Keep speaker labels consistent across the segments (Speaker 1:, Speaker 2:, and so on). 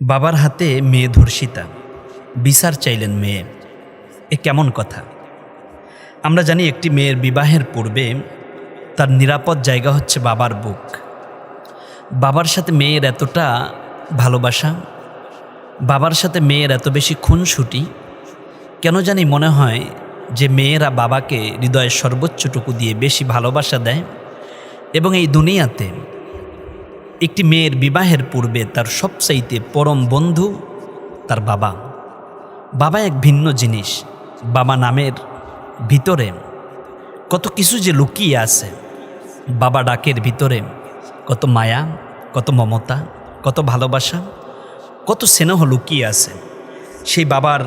Speaker 1: বাবার হাতে মেয়ে ধর্ষিতা। বিচার চাইলেন মেয়ে। এ কেমন কথা? আমরা জানি একটি মেয়ের বিবাহের পূর্বে তার নিরাপদ জায়গা হচ্ছে বাবার বুক। বাবার সাথে মেয়ের এতটা ভালোবাসা, বাবার সাথে মেয়ের এত বেশি খুনসুটি, কেন জানি মনে হয় যে মেয়েরা বাবাকে হৃদয়ের সর্বোচ্চটুকু দিয়ে বেশি ভালোবাসা দেয় এবং এই দুনিয়াতে একটি মেয়ের বিবাহের পূর্বে তার সবচাইতে পরম বন্ধু তার বাবা। বাবা এক ভিন্ন জিনিস, বাবা নামের ভিতরে কত কিছু যে লুকিয়ে আছে। বাবা ডাকের ভিতরে কত মায়া, কত মমতা, কত ভালোবাসা, কত স্নেহ লুকিয়ে আছে। সেই বাবার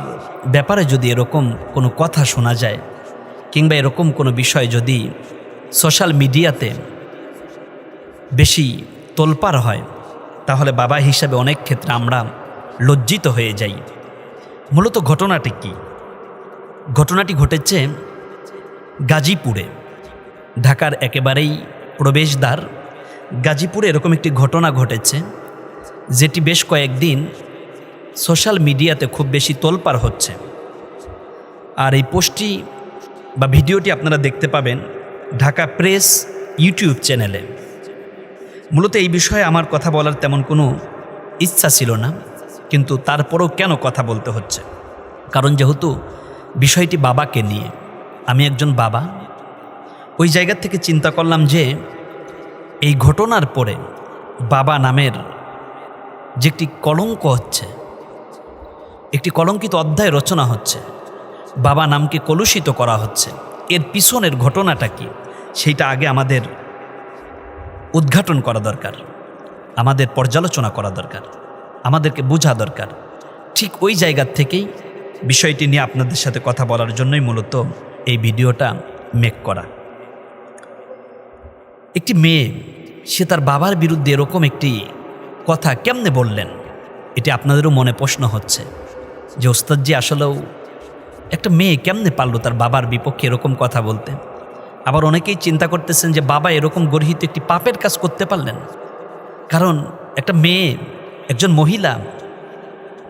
Speaker 1: ব্যাপারে যদি এরকম কোনো কথা শোনা যায় কিংবা এরকম কোনো বিষয় যদি সোশ্যাল মিডিয়াতে বেশি তোলপার হয়, তাহলে বাবা হিসাবে অনেক ক্ষেত্রে আমরা লজ্জিত হয়ে যাই। মূলত ঘটনাটি কি? ঘটনাটি ঘটেছে গাজীপুরে। ঢাকার একেবারেই প্রবেশদ্বার। গাজীপুরে এরকম একটি ঘটনা ঘটেছে, যেটি বেশ কয়েকদিন সোশ্যাল মিডিয়াতে খুব বেশি তোলপার হচ্ছে। আর এই পোস্টটি বা ভিডিওটি আপনারা দেখতে পাবেন ঢাকা প্রেস ইউটিউব চ্যানেলে। মূলত এই বিষয়ে আমার কথা বলার তেমন কোনো ইচ্ছা ছিল না, কিন্তু তারপরও কেন কথা বলতে হচ্ছে? কারণ যেহেতু বিষয়টি বাবাকে নিয়ে, আমি একজন বাবা, ওই জায়গা থেকে চিন্তা করলাম যে এই ঘটনার পরে বাবা নামের যে একটি কলঙ্ক হচ্ছে, একটি কলঙ্কিত অধ্যায় রচনা হচ্ছে, বাবা নামকে কলুষিত করা হচ্ছে, এর পিছনের ঘটনাটা কি, সেইটা আগে আমাদের উদ্ঘাটন করা দরকার। আমাদের পর্যালোচনা করা দরকার। আমাদেরকে বোঝা দরকার। ঠিক ওই জায়গার থেকেই বিষয়টি নিয়ে আপনাদের সাথে কথা বলার জন্যই মূলত এই ভিডিওটা মেক করা। একটি মেয়ে, সে তার বাবার বিরুদ্ধে এরকম একটি কথা কেমনে বললেন? এটি আপনাদেরও মনে প্রশ্ন হচ্ছে যে, ওস্তাদজি, আসলেও একটা মেয়ে কেমনে পারল তার বাবার বিপক্ষে এরকম কথা বলতে? আবার অনেকেই চিন্তা করতেছেন যে, বাবা, এরকম গর্হিত একটি পাপের কাজ করতে পারলেন কারণ একটা মেয়ে, একজন মহিলা,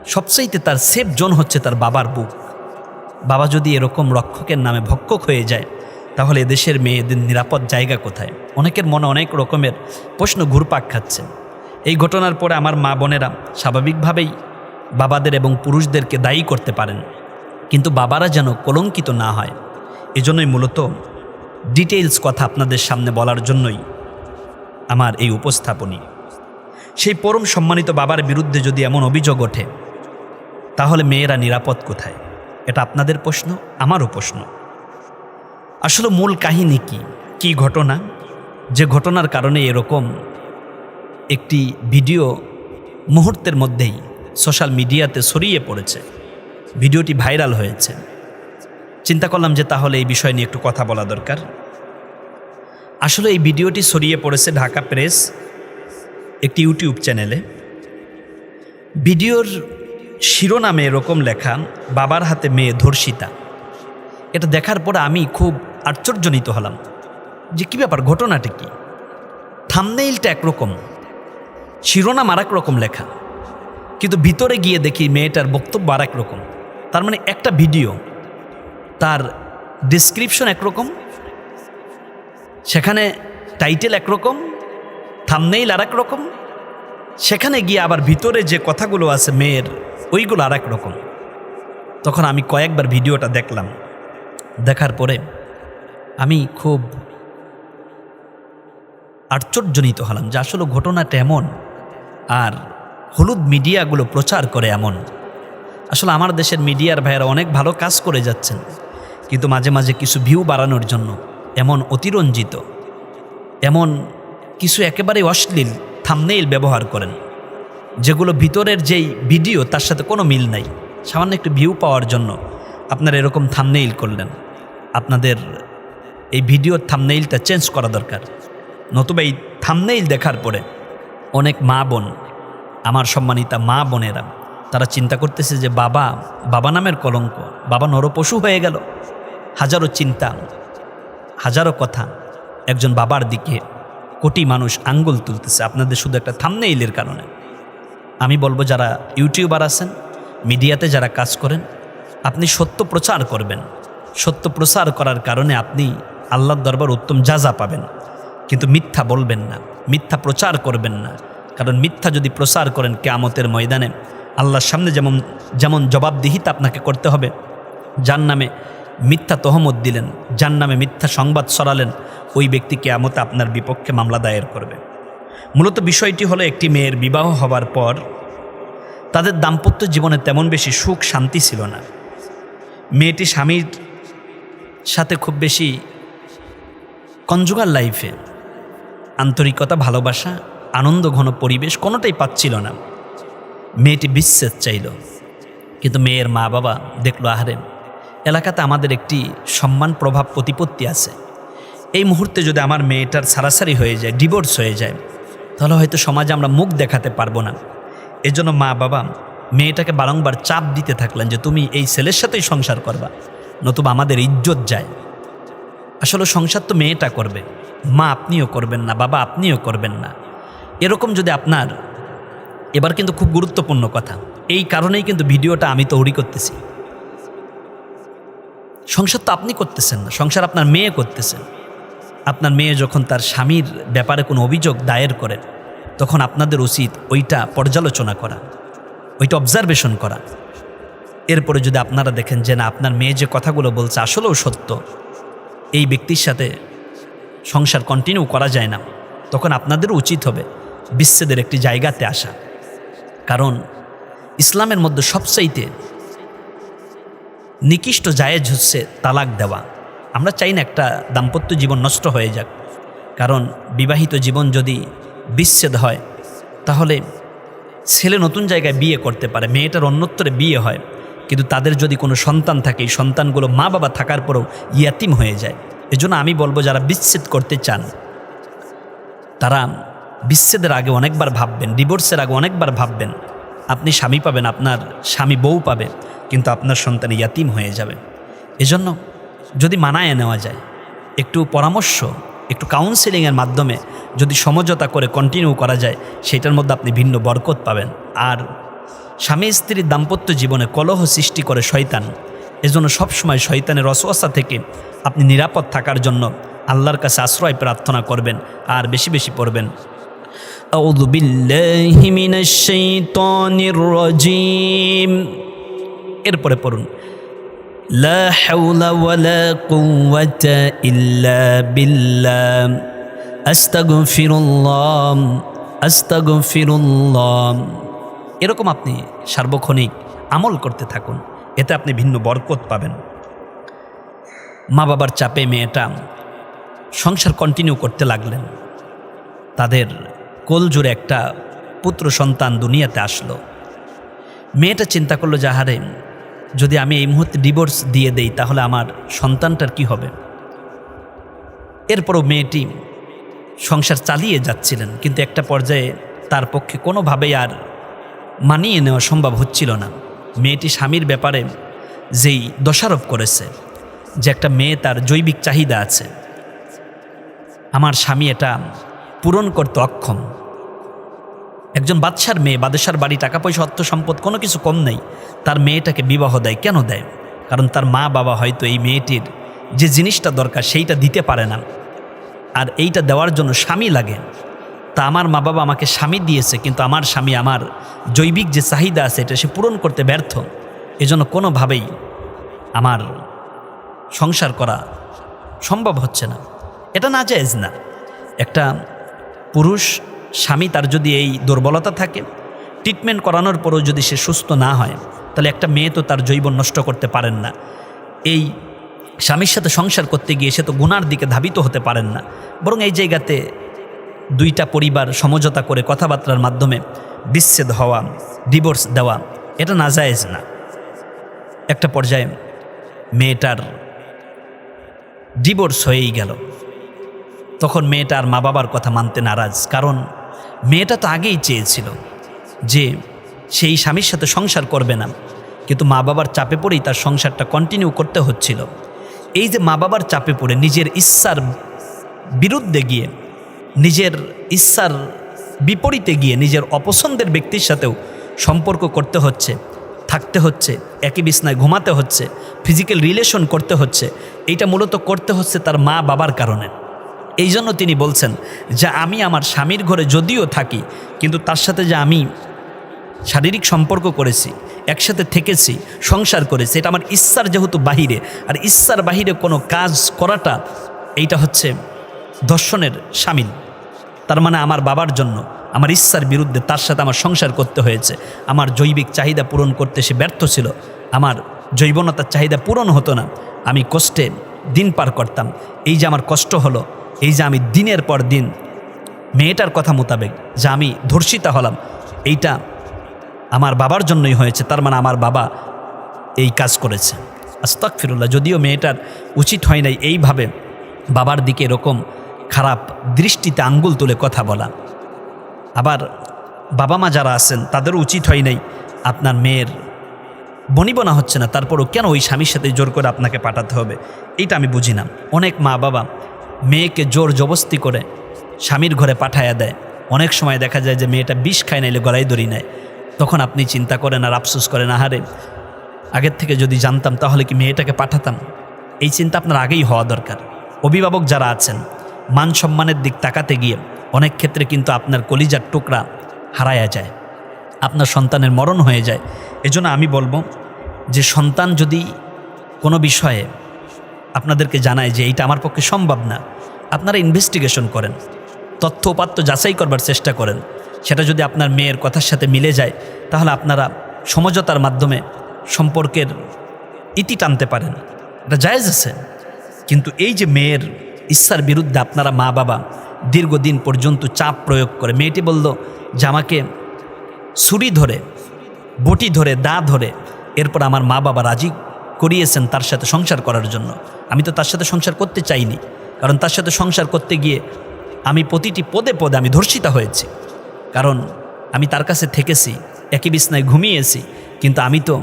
Speaker 1: সবচাইতে তার সেফ জোন হচ্ছে তার বাবার বুক। বাবা যদি এরকম রক্ষকের নামে ভক্ষক হয়ে যায়, তাহলে এদেশের মেয়েদের নিরাপদ জায়গা কোথায়? অনেকের মনে অনেক রকমের প্রশ্ন ঘুরপাক খাচ্ছে। এই ঘটনার পরে আমার মা বোনেরা স্বাভাবিকভাবেই বাবাদের এবং পুরুষদেরকে দায়ী করতে পারেন। কিন্তু বাবারা যেন কলঙ্কিত না হয়, এজন্যই মূলত ডিটেইলস কথা আপনাদের সামনে বলার জন্যই আমার এই উপস্থাপনী। সেই পরম সম্মানিত বাবার বিরুদ্ধে যদি এমন অভিযোগ ওঠে, তাহলে মেয়েরা নিরাপদ কোথায়? এটা আপনাদের প্রশ্ন, আমারও প্রশ্ন। আসলে মূল কাহিনী কি? কি ঘটনা? যে ঘটনার কারণে এরকম একটি ভিডিও মুহূর্তের মধ্যেই সোশ্যাল মিডিয়াতে ছড়িয়ে পড়েছে। ভিডিওটি ভাইরাল হয়েছে। চিন্তা করলাম যে তাহলে এই বিষয় নিয়ে একটু কথা বলা দরকার। আসলে এই ভিডিওটি ছড়িয়ে পড়েছে ঢাকা প্রেস একটি ইউটিউব চ্যানেলে। ভিডিওর শিরোনামে এরকম লেখা, বাবার হাতে মেয়ে ধর্ষিতা। এটা দেখার পরে আমি খুব আশ্চর্যজনিত হলাম যে কী ব্যাপার, ঘটনাটা কি? থামনেইলটা একরকম, শিরোনাম আর রকম লেখা। কিন্তু ভিতরে গিয়ে দেখি মেয়েটার বক্তব্য আর রকম তার মানে একটা ভিডিও তার ডিসক্রিপশন একরকম, সেখানে টাইটেল একরকম থামনেইল আর রকম সেখানে গিয়ে আবার ভিতরে যে কথাগুলো আছে মেয়ের, ওইগুলো আর রকম তখন আমি কয়েকবার ভিডিওটা দেখলাম। দেখার পরে আমি খুব আশ্চর্যজনিত হলাম যে আসলে ঘটনাটা এমন আর হলুদ মিডিয়াগুলো প্রচার করে এমন। আসলে আমার দেশের মিডিয়ার ভাইয়েরা অনেক ভালো কাজ করে যাচ্ছেন। কিন্তু মাঝে মাঝে কিছু ভিউ বাড়ানোর জন্য এমন অতিরঞ্জিত, এমন কিছু একেবারে অশ্লীল থামনেইল ব্যবহার করেন, যেগুলো ভিতরের যেই ভিডিও তার সাথে কোনো মিল নাই। সামান্য একটু ভিউ পাওয়ার জন্য আপনারা এরকম থামনেইল করলেন। আপনাদের এই ভিডিওর থামনেইলটা চেঞ্জ করা দরকার। নতুবা এই থামনেইল দেখার পরে অনেক মা বোন, আমার সম্মানিতা মা বোনেরা, তারা চিন্তা করতেছে যে বাবা বাবা নামের কলঙ্ক, বাবা নরপশু হয়ে গেল। হাজারো চিন্তা, হাজারো কথা। একজন বাবার দিকে কোটি মানুষ আঙ্গুল তুলতেছে। আপনাদের শুধু একটা থামনেইলের কারণে। আমি বলব, যারা ইউটিউবার আছেন, মিডিয়াতে যারা কাজ করেন, আপনি সত্য প্রচার করবেন। সত্য প্রচার করার কারণে আপনি আল্লাহর দরবার উত্তম যা পাবেন। কিন্তু মিথ্যা বলবেন না, মিথ্যা প্রচার করবেন না। কারণ মিথ্যা যদি প্রচার করেন কেয়ামতের ময়দানে, আল্লাহর সামনে যেমন যেমন জবাবদিহিতা আপনাকে করতে হবে যার নামে মিথ্যা তহমত দিলেন যার নামে মিথ্যা সংবাদ সরালেন ওই ব্যক্তি কেয়ামতে আপনার বিপক্ষে মামলা দায়ের করবে। মূলত বিষয়টি হলো একটি মেয়ের বিবাহ হবার পর তাদের দাম্পত্য জীবনে তেমন বেশি সুখ শান্তি ছিল না। মেয়েটি স্বামীর সাথে খুব বেশি কনজুগাল লাইফে, আন্তরিকতা, ভালোবাসা, আনন্দ, ঘন পরিবেশ কোনোটাই পাচ্ছিল না। মেয়েটি বিচ্ছেদ চাইল, কিন্তু মেয়ের মা বাবা দেখল, আহারে এলাকাতে আমাদের একটি সম্মান প্রভাব প্রতিপত্তি আছে। এই মুহূর্তে যদি আমার মেয়েটার সারাসারি হয়ে যায় ডিভোর্স হয়ে যায়, তাহলে হয়তো সমাজে আমরা মুখ দেখাতে পারব না। এজন্য মা বাবা মেয়েটাকে বারংবার চাপ দিতে থাকলেন যে তুমি এই ছেলের সাথেই সংসার করবা, নতুবা আমাদের ইজ্জত যায়। আসলে সংসার তো মেয়েটা করবে, মা আপনিও করবেন না, বাবা আপনিও করবেন না। এরকম যদি আপনার, এবার কিন্তু খুব গুরুত্বপূর্ণ কথা, এই কারণেই কিন্তু ভিডিওটা আমি তৈরি করতেছি। সংসার তো আপনি করতেছেন না, সংসার আপনার মেয়ে করতেছেন। আপনার মেয়ে যখন তার স্বামীর ব্যাপারে কোনো অভিযোগ দায়ের করে, তখন আপনাদের উচিত ওইটা পর্যালোচনা করা, ওইটা অবজারভেশন করা। এরপরে যদি আপনারা দেখেন যে না, আপনার মেয়ে যে কথাগুলো বলছে আসলেও সত্য, এই ব্যক্তির সাথে সংসার কন্টিনিউ করা যায় না, তখন আপনাদের উচিত হবে বিচ্ছেদের একটি জায়গাতে আসা। কারণ ইসলামের মধ্যে সবচাইতে নিকৃষ্ট জায়েজ হচ্ছে তালাক দেওয়া। আমরা চাই না একটা দাম্পত্য জীবন নষ্ট হয়ে যাক। কারণ বিবাহিত জীবন যদি বিচ্ছেদ হয়, তাহলে ছেলে নতুন জায়গায় বিয়ে করতে পারে, মেয়েটার অন্যত্তরে বিয়ে হয়। কিন্তু তাদের যদি কোনো সন্তান থাকে, এই সন্তানগুলো মা বাবা থাকার পরেও ইয়াতিম হয়ে যায়। এজন্য আমি বলব, যারা বিচ্ছেদ করতে চান, তারা বিচ্ছেদের আগে অনেকবার ভাববেন, ডিভোর্সের আগে অনেকবার ভাববেন। আপনি স্বামী পাবেন, আপনার স্বামী বউ পাবে, কিন্তু আপনার সন্তান ইয়াতিম হয়ে যাবে। এজন্য যদি মানায় নেওয়া যায়, একটু পরামর্শ, একটু কাউন্সেলিংয়ের মাধ্যমে যদি সমঝোতা করে কন্টিনিউ করা যায়, সেটার মধ্যে আপনি ভিন্ন বরকত পাবেন। আর স্বামী স্ত্রীর দাম্পত্য জীবনে কলহ সৃষ্টি করে শয়তান। এজন্য সবসময় শয়তানের রসওয়াসা থেকে আপনি নিরাপদ থাকার জন্য আল্লাহর কাছে আশ্রয় প্রার্থনা করবেন, আর বেশি বেশি পড়বেন। أعوذ بالله من الشيطان الرجيم এরপরে পড়ুন لا حول ولا قوة إلا بالله أستغفر الله أستغفر الله এরকম আপনি সার্বক্ষণিক আমল করতে থাকুন এতে আপনি ভিন্ন বরকত পাবেন মা বাবার চাপে মেয়েটা সংসার কন্টিনিউ করতে লাগলেন তাদের কোল জুড়ে একটা পুত্র সন্তান দুনিয়াতে আসলো। মেয়েটা চিন্তা করল যাহারে যদি আমি এই মুহূর্তে ডিভোর্স দিয়ে দেই, তাহলে আমার সন্তানটার কি হবে? এরপরও মেয়েটি সংসার চালিয়ে যাচ্ছিলেন, কিন্তু একটা পর্যায়ে তার পক্ষে কোনোভাবেই আর মানিয়ে নেওয়া সম্ভব হচ্ছিল না। মেয়েটি স্বামীর ব্যাপারে যেই দোষারোপ করেছে, যে একটা মেয়ে তার জৈবিক চাহিদা আছে, আমার স্বামী এটা পূরণ করতে অক্ষম। একজন বাদশার মেয়ে বাদশার বাড়ি টাকা পয়সা অর্থ সম্পদ কোনো কিছু কম নেই। তার মেয়েটাকে বিবাহ দেয়। কেন দেয়? কারণ তার মা বাবা হয়তো এই মেয়েটির যে জিনিসটা দরকার সেইটা দিতে পারে না। আর এইটা দেওয়ার জন্য স্বামী লাগে। তা আমার মা বাবা আমাকে স্বামী দিয়েছে, কিন্তু আমার স্বামী আমার জৈবিক যে চাহিদা আছে এটা সে পূরণ করতে ব্যর্থ। এজন্য কোনোভাবেই আমার সংসার করা সম্ভব হচ্ছে না। এটা না জায়েজ না। একটা পুরুষ স্বামী তার যদি এই দুর্বলতা থাকে ট্রিটমেন্ট করানোর পরও যদি সে সুস্থ না হয়, তাহলে একটা মেয়ে তো তার জৈবন নষ্ট করতে পারেন না। এই স্বামীর সাথে সংসার করতে গিয়ে সে তো গুনার দিকে ধাবিত হতে পারেন না। বরং এই জায়গাতে দুইটা পরিবার সমঝোতা করে কথাবার্তার মাধ্যমে বিচ্ছেদ হওয়া ডিভোর্স দেওয়া, এটা না জায়েজ না। একটা পর্যায়ে মেয়েটার ডিভোর্স হয়েই গেল। তখন মেয়েটা আর মা বাবার কথা মানতে নারাজ, কারণ মেয়েটা তো আগেই চেয়েছিল যে সেই স্বামীর সাথে সংসার করবে না। কিন্তু মা বাবার চাপে পড়েই তার সংসারটা কন্টিনিউ করতে হচ্ছিল। এই যে মা বাবার চাপে পড়ে, নিজের ইচ্ছার বিরুদ্ধে গিয়ে, নিজের ইচ্ছার বিপরীতে গিয়ে, নিজের অপছন্দের ব্যক্তির সাথেও সম্পর্ক করতে হচ্ছে, থাকতে হচ্ছে, একই বিছনায় ঘুমাতে হচ্ছে ফিজিক্যাল রিলেশন করতে হচ্ছে, এইটা মূলত করতে হচ্ছে তার মা বাবার কারণে। এই জন্য তিনি বলছেন যে আমি আমার স্বামীর ঘরে যদিও থাকি, কিন্তু তার সাথে যে আমি শারীরিক সম্পর্ক করেছি, একসাথে থেকেছি, সংসার করেছি, এটা আমার ইচ্ছার যেহেতু বাহিরে, আর ইচ্ছার বাহিরে কোনো কাজ করাটা এইটা হচ্ছে দর্শনের সামিল তার মানে আমার বাবার জন্য, আমার ইচ্ছার বিরুদ্ধে তার সাথে আমার সংসার করতে হয়েছে, আমার জৈবিক চাহিদা পূরণ করতে সে ব্যর্থ ছিল, আমার জৈবনতার চাহিদা পূরণ হতো না, আমি কষ্টে দিন পার করতাম। এই যে আমার কষ্ট হলো এই যে আমি দিনের পর দিন মেয়েটার কথা মোতাবেক যে আমি ধর্ষিতা হলাম, এইটা আমার বাবার জন্যই হয়েছে, তার মানে আমার বাবা এই কাজ করেছে। আস্তাক ফিরুল্লাহ যদিও মেয়েটার উচিত হয় নাই এইভাবে বাবার দিকে এরকম খারাপ দৃষ্টিতে আঙ্গুল তুলে কথা বলা। আবার বাবা মা যারা আছেন, তাদেরও উচিত হয় নাই আপনার মেয়ের বনিবনা হচ্ছে না, তারপরও কেন ওই স্বামীর সাথে জোর করে আপনাকে পাঠাতে হবে, এইটা আমি বুঝি না। অনেক মা বাবা মেয়েকে জোর জবস্তি করে স্বামীর ঘরে পাঠায়া দেয়। অনেক সময় দেখা যায় যে মেয়েটা বিষ খায় নাইলে গলায় দড়ি নেয়। তখন আপনি চিন্তা করেন আর আফসোস করেন, আহারে, আগের থেকে যদি জানতাম তাহলে কি মেয়েটাকে পাঠাতাম? এই চিন্তা আপনার আগেই হওয়া দরকার। অভিভাবক যারা আছেন, মান সম্মানের দিক তাকাতে গিয়ে অনেক ক্ষেত্রে কিন্তু আপনার কলিজার টুকরা হারায়া যায়। আপনার সন্তানের মরণ হয়ে যায়। এজন্য আমি বলব যে সন্তান যদি কোনো বিষয়ে আপনাদেরকে জানায় যে এইটা আমার পক্ষে সম্ভব না। আপনারা ইনভেস্টিগেশন করেন। তথ্য উপাত্ত যাচাই করবার চেষ্টা করেন। সেটা যদি আপনার মেয়ের কথার সাথে মিলে যায়, তাহলে আপনারা সমঝোতার মাধ্যমে সম্পর্কের ইতি টানতে পারেন। এটা জায়েজ আছে। কিন্তু এই যে মেয়ের ইচ্ছার বিরুদ্ধে আপনারা মা বাবা দীর্ঘদিন পর্যন্ত চাপ প্রয়োগ করে, মেয়েটি বলল যে আমাকে ছুরি ধরে, বটি ধরে, দা ধরে, এরপর আমার মা বাবা রাজি করিয়েছেন তার সাথে সংসার করার জন্য। আমি তো তার সাথে সংসার করতে চাইনি, কারণ তার সাথে সংসার করতে গিয়ে আমি প্রতিটি পদে পদে আমি ধর্ষিতা হয়েছি। কারণ আমি তার কাছে থেকেছি, একই বিছনায় ঘুমিয়েছি, কিন্তু আমি তো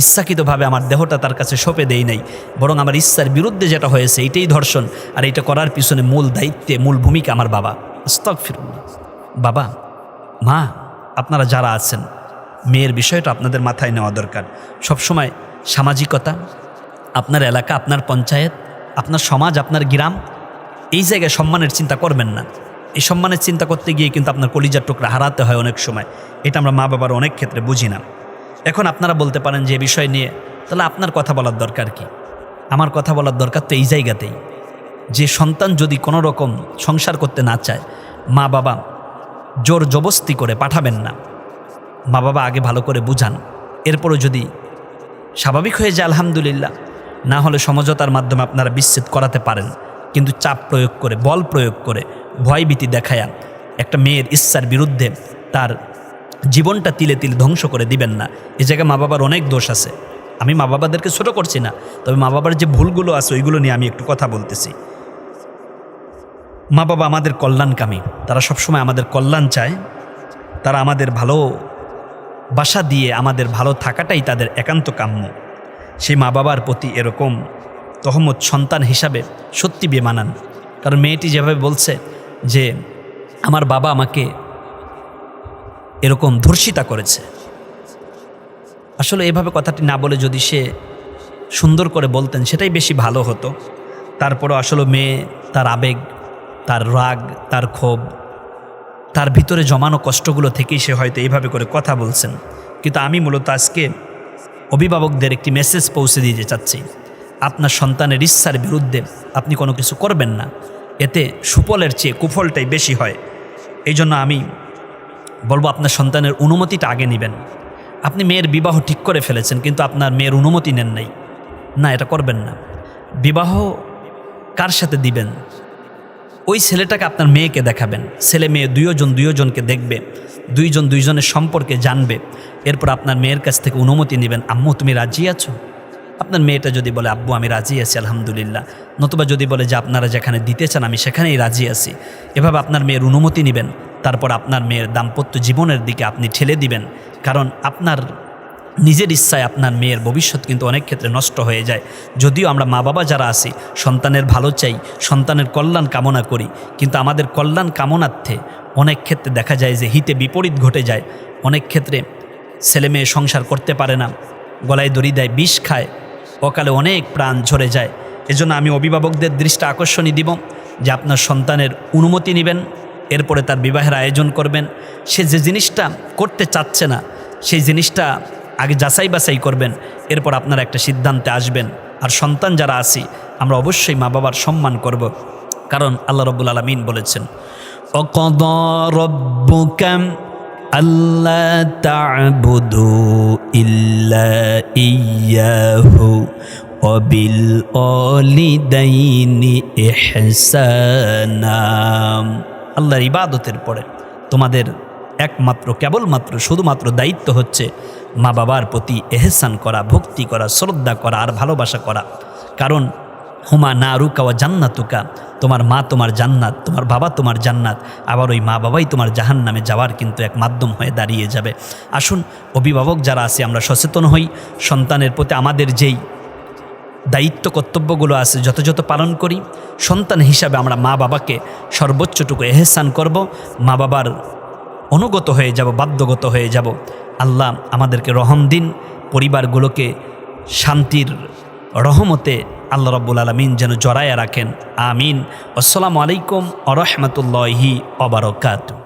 Speaker 1: ইচ্ছাকৃতভাবে আমার দেহটা তার কাছে সঁপে দেই নাই, বরং আমার ইচ্ছার বিরুদ্ধে যেটা হয়েছে এটাই ধর্ষণ, আর এটা করার পিছনে মূল দায়িত্বে, মূল ভূমিকা আমার বাবা। স্তক ফিরুন বাবা, মা, আপনারা যারা আছেন, মেয়ের বিষয়টা আপনাদের মাথায় নেওয়া দরকার। সবসময় সামাজিকতা, আপনার এলাকা, আপনার পঞ্চায়েত, আপনার সমাজ, আপনার গ্রাম, এই জায়গায় সম্মানের চিন্তা করবেন না। এই সম্মানের চিন্তা করতে গিয়ে কিন্তু আপনার কলিজার টুকরা হারাতে হয় অনেক সময়। এটা আমরা মা বাবার অনেক ক্ষেত্রে বুঝি না। এখন আপনারা বলতে পারেন যে বিষয় নিয়ে তাহলে আপনার কথা বলার দরকার কি? আমার কথা বলার দরকার তো এই জায়গাতেই। যে সন্তান যদি কোনো রকম সংসার করতে না চায়, মা বাবা জোর জবস্তি করে পাঠাবেন না। মা বাবা আগে ভালো করে বুঝান। এরপরও যদি স্বাভাবিক হয়ে যায়, আলহামদুলিল্লাহ। না হলে সমঝোতার মাধ্যমে আপনারা বিচ্ছেদ করাতে পারেন। কিন্তু চাপ প্রয়োগ করে, বল প্রয়োগ করে ভয়ভীতি দেখায়া একটা মেয়ের ইচ্ছার বিরুদ্ধে তার জীবনটা তিলে তিলে ধ্বংস করে দিবেন না। এ জায়গায় মা বাবার অনেক দোষ আছে। আমি মা বাবাদেরকে ছোটো করছি না, তবে মা বাবার যে ভুলগুলো আছে, ওইগুলো নিয়ে আমি একটু কথা বলতেছি। মা বাবা আমাদের কল্যাণকামী। তারা সবসময় আমাদের কল্যাণ চায়। তারা আমাদের ভালো বাসা দিয়ে আমাদের ভালো থাকাটাই তাদের একান্ত কাম্য। সেই মা বাবার প্রতি এরকম তহমত সন্তান হিসাবে সত্যি বেমানান। কারণ মেয়েটি যেভাবে বলছে যে, আমার বাবা আমাকে এরকম ধর্ষিতা করেছে। আসলে এভাবে কথাটি না বলে যদি সে সুন্দর করে বলতেন, সেটাই বেশি ভালো হতো। তারপরও আসলে মেয়ে তার আবেগ, তার রাগ, তার ক্ষোভ তার ভিতরে জমানো কষ্টগুলো থেকেই সে হয়তো এইভাবে করে কথা বলছেন। কিন্তু আমি মূলত আজকে অভিভাবকদের একটি মেসেজ পৌঁছে দিতে চাচ্ছি। আপনার সন্তানের ইচ্ছার বিরুদ্ধে আপনি কোনো কিছু করবেন না। এতে সুফলের চেয়ে কুফলটাই বেশি হয়। এই জন্য আমি বলব আপনার সন্তানের অনুমতিটা আগে নেবেন। আপনি মেয়ের বিবাহ ঠিক করে ফেলেছেন, কিন্তু আপনার মেয়ের অনুমতি নেন নাই। না, এটা করবেন না। বিবাহ কার সাথে দিবেন? ওই ছেলেটাকে আপনার মেয়েকে দেখাবেন। ছেলে মেয়ে দুইজন দুইজনকে দেখবে, দুইজন দুইজনের সম্পর্কে জানবে। এরপর আপনার মেয়ের কাছ থেকে অনুমতি নেবেন, আম্মু, তুমি রাজি আছো? আপনার মেয়েটা যদি বলে, আব্বু, আমি রাজি আছি, আলহামদুলিল্লাহ। নতুবা যদি বলে যে, আপনারা যেখানে দিতে চান, আমি সেখানেই রাজি আছি। এভাবে আপনার মেয়ের অনুমতি নেবেন। তারপর আপনার মেয়ের দাম্পত্য জীবনের দিকে আপনি ঠেলে দিবেন। কারণ আপনার নিজের ইচ্ছায় আপনার মেয়ের ভবিষ্যৎ কিন্তু অনেক ক্ষেত্রে নষ্ট হয়ে যায়। যদিও আমরা মা বাবা যারা আছি, সন্তানের ভালো চাই, সন্তানের কল্যাণ কামনা করি, কিন্তু আমাদের কল্যাণ কামনার্থে অনেক ক্ষেত্রে দেখা যায় যে হিতে বিপরীত ঘটে যায়। অনেক ক্ষেত্রে ছেলে মেয়ে সংসার করতে পারে না, গলায় দড়ি দেয়, বিষ খায়, অকালে অনেক প্রাণ ঝরে যায়। এজন্য আমি অভিভাবকদের দৃষ্টি আকর্ষণই দিব যে আপনার সন্তানের অনুমতি নেবেন, এরপরে তার বিবাহের আয়োজন করবেন। সে যে জিনিসটা করতে চাচ্ছে না, সেই জিনিসটা আগে যাচাই বাছাই করবেন, এরপর আপনারা একটা সিদ্ধান্তে আসবেন। আর সন্তান যারা আছি, আমরা অবশ্যই মা বাবার সম্মান করব, কারণ আল্লাহ রব্বুল আলমিন বলেছেন ইল্লা ইয়াহু অবিল আল্লাহর ইবাদতের পরে তোমাদের একমাত্র, কেবলমাত্র, শুধুমাত্র দায়িত্ব হচ্ছে মা বাবার প্রতি এহসান করা, ভক্তি করা, শ্রদ্ধা করা আর ভালোবাসা করা। কারণ, হুমা না রুকাওয়া জান্নাতুকা, তোমার মা তোমার জান্নাত, তোমার বাবা তোমার জান্নাত, আবার ওই মা বাবাই তোমার জাহান নামে যাওয়ার কিন্তু এক মাধ্যম হয়ে দাঁড়িয়ে যাবে। আসুন, অভিভাবক যারা আছে, আমরা সচেতন হই। সন্তানের প্রতি আমাদের যেই দায়িত্ব, কর্তব্যগুলো আছে, যথাযথ পালন করি। সন্তান হিসাবে আমরা মা বাবাকে সর্বোচ্চটুকু এহসান করব। মা বাবার অনুগত হয়ে যাব, বাধ্যগত হয়ে যাব। আল্লাহ আমাদেরকে রহম দিন, পরিবারগুলোকে শান্তির রহমতে আল্লাহ রব্বুল আলমিন যেন জড়াইয়া রাখেন। আমিন। আসসালামু আলাইকুম আ রহমতুল্লাহি অবরকাত